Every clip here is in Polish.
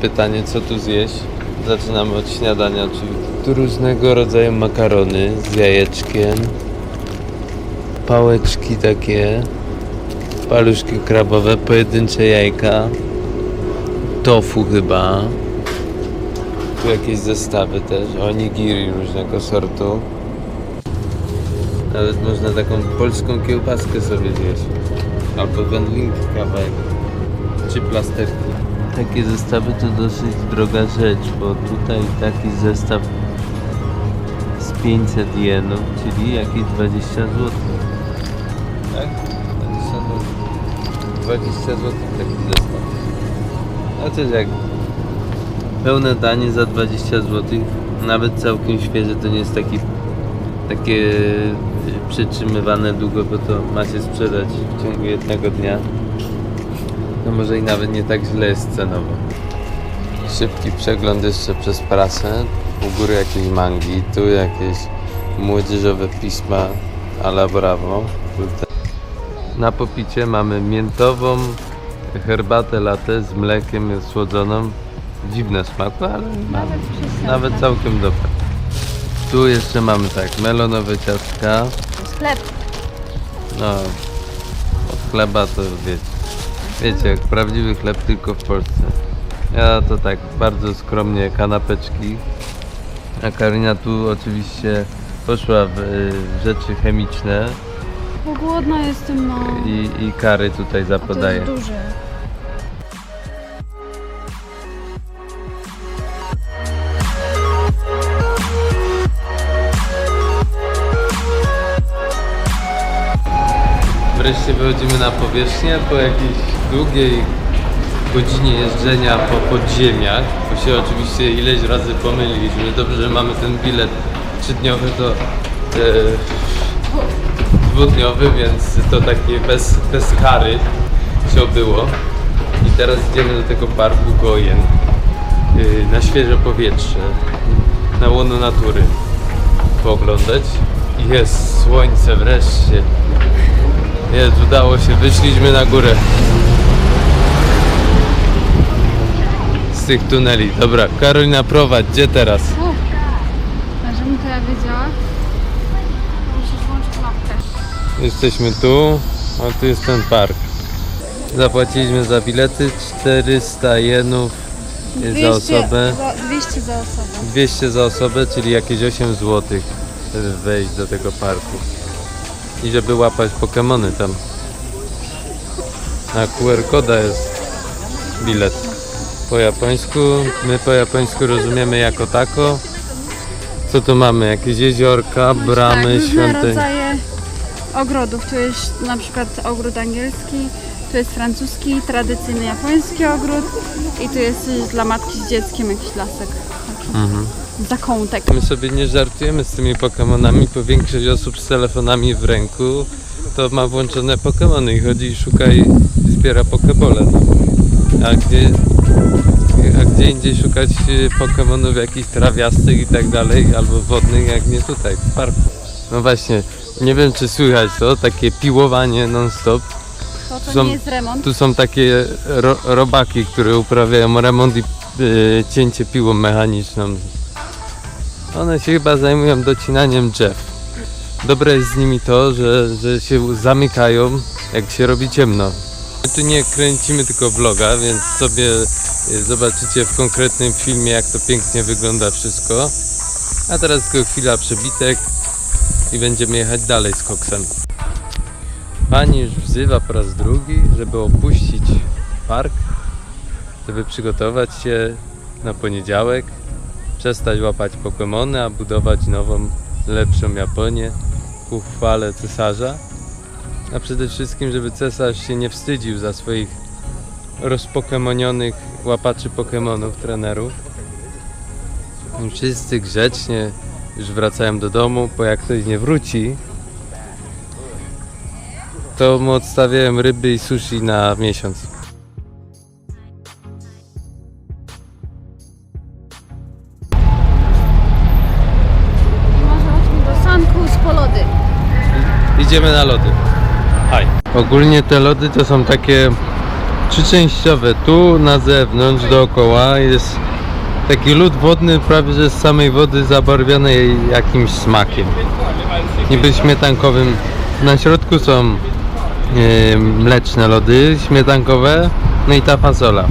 Pytanie, co tu zjeść? Zaczynamy od śniadania, czyli tu różnego rodzaju makarony z jajeczkiem, pałeczki takie, paluszki krabowe, pojedyncze jajka, tofu chyba, tu jakieś zestawy też, onigiri różnego sortu. Nawet można taką polską kiełbaskę sobie zjeść. Albo wędlinki kawałek. Czy plasterki. Takie zestawy to dosyć droga rzecz, bo tutaj taki zestaw z 500 jenów, czyli jakieś 20 zł. Tak? 20 zł. 20 zł taki zestaw. A to jest jak pełne danie za 20 zł, nawet całkiem świeże, to nie jest taki takie przytrzymywane długo, bo to ma się sprzedać w ciągu jednego dnia. No może i nawet nie tak źle jest cenowo. Szybki przegląd jeszcze przez prasę. U góry jakieś mangi, tu jakieś młodzieżowe pisma a la bravo. Tutaj. Na popicie mamy miętową herbatę latte z mlekiem słodzoną. Dziwne smaku, ale nawet, nawet całkiem dobre. Tu jeszcze mamy tak, melonowe ciastka. Sklep. No, od chleba to wiecie. Wiecie, jak prawdziwy chleb tylko w Polsce. Ja to tak bardzo skromnie kanapeczki. A Karina tu oczywiście poszła w, y, rzeczy chemiczne Bo głodna jestem, no. i, i kary tutaj A to zapodaje. jest duże. Wreszcie wychodzimy na powierzchnię po jakiejś długiej godzinie jeżdżenia po podziemiach, bo się oczywiście ileś razy pomyliliśmy. Dobrze, że mamy ten bilet trzydniowy, to e, dwudniowy, więc to takie bez, bez kary się obyło. I teraz idziemy do tego parku Gojen y, na świeże powietrze, na łono natury pooglądać. I jest słońce wreszcie. Jest, udało się, wyszliśmy na górę. Z tych tuneli. Dobra, Karolina prowadź, gdzie teraz? O, a żebym to ja wiedziała, to musisz włączyć mapkę. Jesteśmy tu, a tu jest ten park. Zapłaciliśmy za bilety 400 jenów za osobę, Za, 200 za osobę. 200 za osobę, czyli jakieś 8 zł, żeby wejść do tego parku. I żeby łapać Pokemony tam. Na QR koda jest bilet. Po japońsku, my po japońsku rozumiemy jako tako. Co tu mamy? Jakieś jeziorka, bramy, tak, różne świątynie. rodzaje ogrodów. Tu jest na przykład ogród angielski, tu jest francuski, tradycyjny japoński ogród i tu jest dla matki z dzieckiem jakiś lasek. Taki Mhm. zakątek. My sobie nie żartujemy z tymi Pokemonami, bo większość osób z telefonami w ręku to ma włączone Pokemony i chodzi i szuka i zbiera Pokebole. A gdzie, a gdzie indziej szukać y, Pokemonów jakichś trawiastych i tak dalej, albo wodnych, jak nie tutaj, w parku. No właśnie, nie wiem czy słychać to, takie piłowanie non-stop. To, to Są- nie jest remont. Tu są takie ro, robaki, które uprawiają remont i y, cięcie piłą mechaniczną. One się chyba zajmują docinaniem drzew. Dobre jest z nimi to, że, że się zamykają, jak się robi ciemno. My tu nie kręcimy tylko vloga, więc sobie y, zobaczycie w konkretnym filmie, jak to pięknie wygląda wszystko. A teraz tylko chwila przebitek i będziemy jechać dalej z koksem. Pani już wzywa po raz drugi, żeby opuścić park, żeby przygotować się na poniedziałek, przestać łapać Pokemony, a budować nową, lepszą Japonię ku chwale cesarza. A przede wszystkim, żeby cesarz się nie wstydził za swoich rozpokemonionych łapaczy Pokemonów, trenerów. I wszyscy grzecznie już wracają do domu, bo jak ktoś nie wróci, to mu odstawiałem ryby i sushi na miesiąc. Może chodźmy do sanku z polody. Idziemy na lody. Ogólnie te lody to są takie Trzyczęściowe. Tu na zewnątrz, dookoła jest taki lód wodny, prawie że z samej wody zabarwiony jakimś smakiem. Niby śmietankowym. Na środku są e, mleczne lody, śmietankowe, no i ta fasola.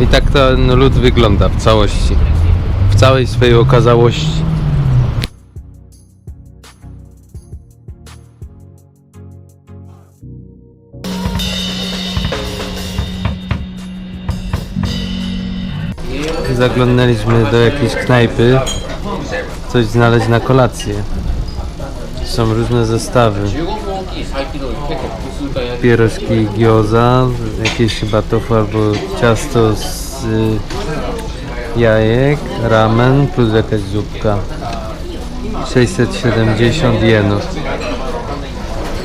I tak ten lód wygląda w całości. W całej swojej okazałości. Zaglądaliśmy do jakiejś knajpy, coś znaleźć na kolację. Są różne zestawy. Pierożki gioza, jakieś chyba tofu albo ciasto z y, jajek, ramen plus jakaś zupka. 670 jenów.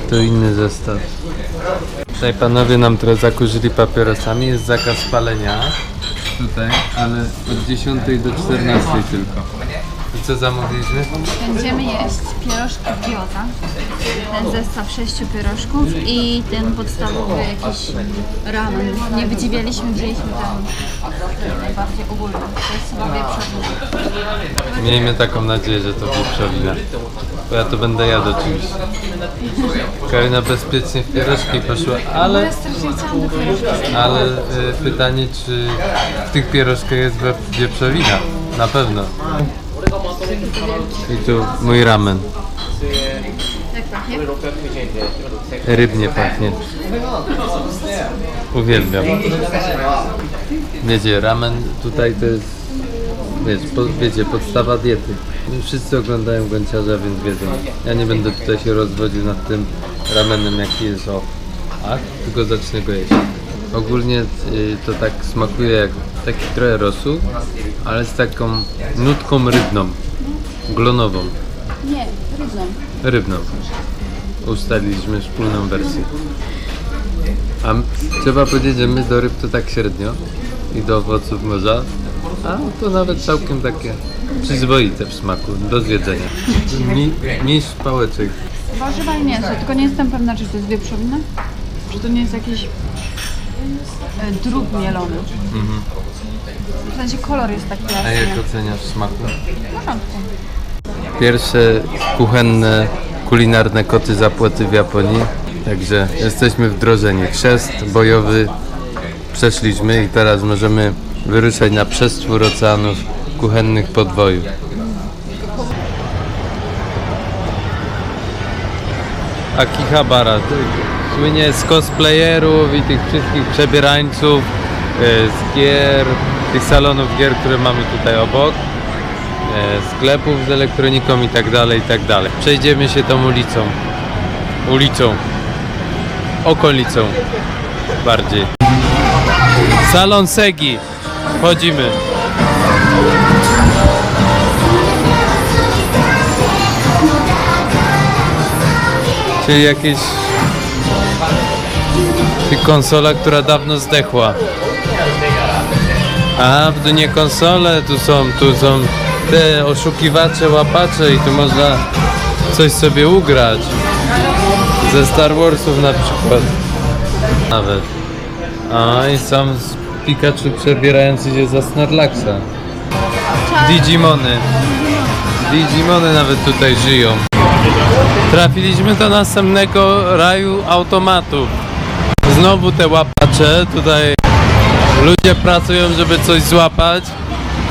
To inny zestaw. Tutaj panowie nam trochę zakurzyli papierosami, jest zakaz palenia tutaj, ale od 10 do 14 tylko. I co zamówiliśmy? Będziemy jeść pierożki gioza, ten zestaw sześciu pierożków i ten podstawowy jakiś ramen. Nie wydziwialiśmy, wzięliśmy Miejmy taką nadzieję, że to wieprzowina. Bo ja to będę jadł oczywiście. Karina bezpiecznie w pierożki poszła, ale, ale y, pytanie, czy w tych pierożkach jest wieprzowina? Na pewno. I tu mój ramen. Rybnie pachnie. Uwielbiam. Wiecie, ramen tutaj to jest, wiesz, po, wiecie, podstawa diety. Wszyscy oglądają gąciarza, więc wiedzą. Ja nie będę tutaj się rozwodził nad tym ramenem, jaki jest o. Tylko zacznę go jeść. Ogólnie y, to tak smakuje jak taki trochę rosół, ale z taką nutką rybną, glonową, Nie, rybną. rybną. Ustaliliśmy wspólną wersję. A trzeba powiedzieć, że my do ryb to tak średnio i do owoców morza, a to nawet całkiem takie przyzwoite w smaku, do zjedzenia. Mi, mistrz pałeczek. Warzywa i mięso, tylko nie jestem pewna, czy to jest wieprzowina, czy to nie jest jakiś e, drób mielony. W sensie kolor jest taki A jasny. jak oceniasz smaku? W porządku. Pierwsze kuchenne, kulinarne koty zapłoty w Japonii. Także jesteśmy wdrożeni. Chrzest bojowy przeszliśmy i teraz możemy wyruszać na przestwór oceanów kuchennych podwojów. Akihabara słynie z cosplayerów i tych wszystkich przebierańców e, z gier, tych salonów gier, które mamy tutaj obok e, sklepów z elektroniką i tak dalej, i tak dalej. Przejdziemy się tą ulicą. Ulicą. Okolicą. Bardziej. Salon Segi. Wchodzimy. Czyli jakieś konsola, która dawno zdechła. A, tu nie konsole, tu są, tu są te oszukiwacze, łapacze i tu można coś sobie ugrać. Ze Star Warsów na przykład. Nawet. A, i sam z Pikachu przebierający się za Snorlaxa. Digimony. Digimony nawet tutaj żyją. Trafiliśmy do następnego raju automatów. Znowu te łapacze, tutaj ludzie pracują, żeby coś złapać.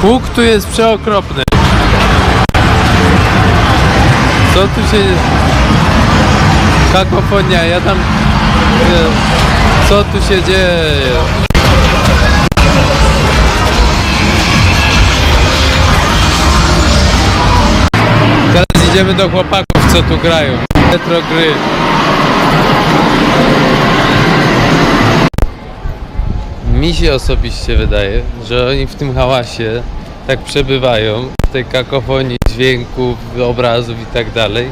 Huk tu jest przeokropny. Co tu się... Kakofonia, ja tam... nie, Co tu się dzieje? Teraz idziemy do chłopaków, co tu grają. Retro gry. Mi się osobiście wydaje, że oni w tym hałasie tak przebywają, w tej kakofonii dźwięków, obrazów i tak dalej,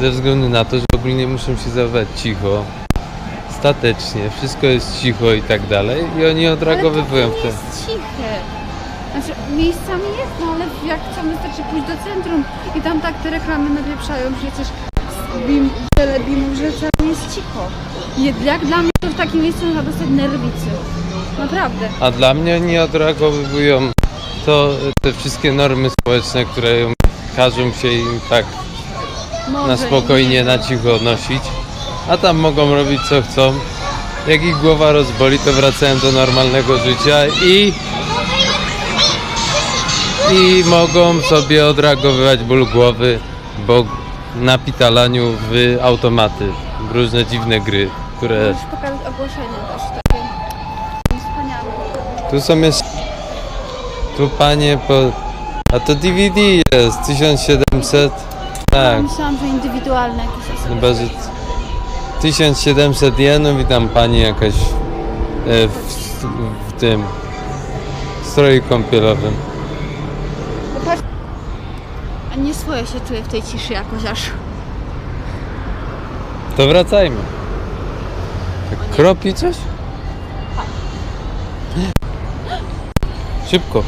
ze względu na to, że ogólnie muszą się zachować cicho, statecznie, wszystko jest cicho i tak dalej i oni odreagowywują w Ale to jest ciche. Znaczy miejscami jest, no ale jak chcą wystarczy pójść do centrum i tam tak te reklamy napieprzają przecież bim, wiele bimów, że wcale jest cicho. Nie, jak dla mnie to w takim miejscu można dostać nerwicy. Naprawdę. A dla mnie nie odreagowują to te wszystkie normy społeczne, które każą się im tak na spokojnie, na cicho nosić. A tam mogą robić co chcą. Jak ich głowa rozboli, to wracają do normalnego życia i i mogą sobie odreagowywać ból głowy, bo na pitalaniu w automaty, w różne dziwne gry, które Możesz pokazać ogłoszenie też takie. Wspaniałe. Tu są jeszcze. Tu panie po. A to DVD jest 1700. Tak, Myślałam, że indywidualne jakieś osoby. chyba że 1700 jenów i tam pani jakaś e, w, w tym stroju kąpielowym. Popatrz. A nie swoje się czuję w tej ciszy jakoś aż. To wracajmy. Tak kropi coś? Szybko.